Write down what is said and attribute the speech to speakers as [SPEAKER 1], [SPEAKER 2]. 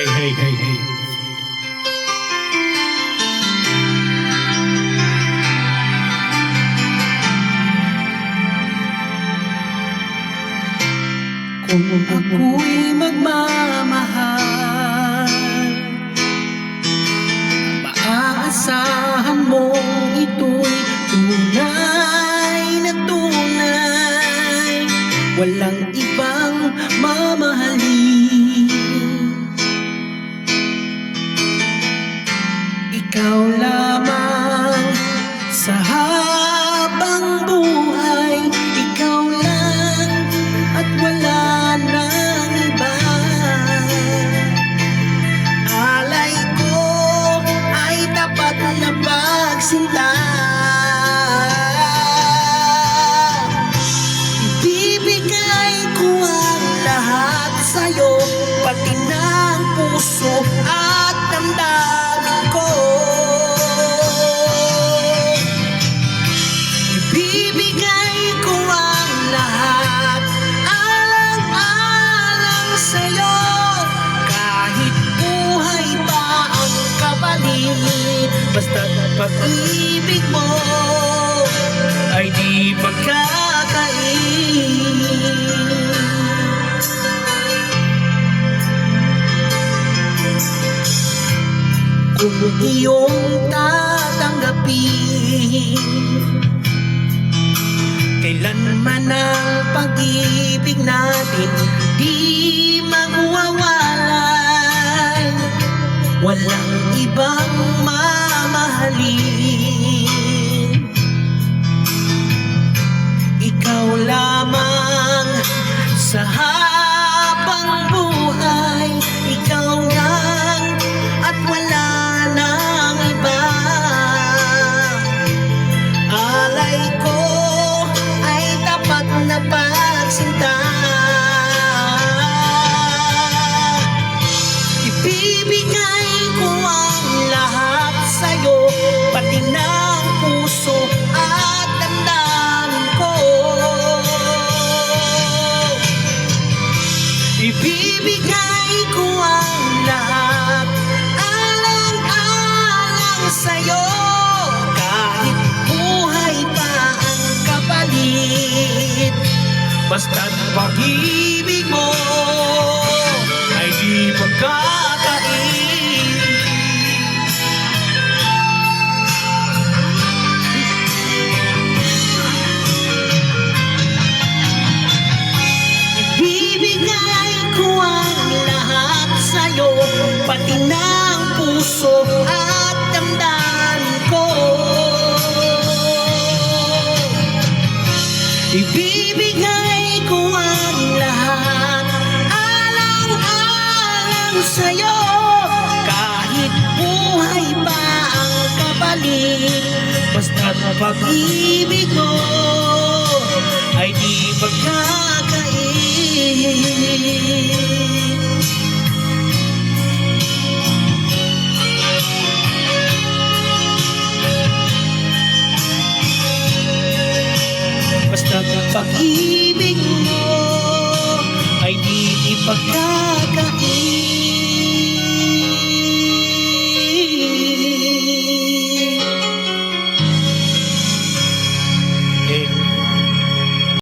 [SPEAKER 1] Hey, hey, hey, hey.
[SPEAKER 2] Kung ako'y magmamahal sa habang buhay Ikaw lang at wala nang iba. Alay ko ay tapat na pagsinta ko ang lahat sa'yo Pati ng puso. at pag-ibig mo Ay di pagkakain Kung iyong tatanggapin Kailanman ang pag-ibig natin Di magwawalay Walang ibang leave. Basta't pag-ibig mo Ay di pagkakain. Ibibigay ko ang lahat sa'yo Pati ng puso at sa'yo. Kahit buhay pa ang kapalit Basta't pag-ibig mo Ay di pagkakain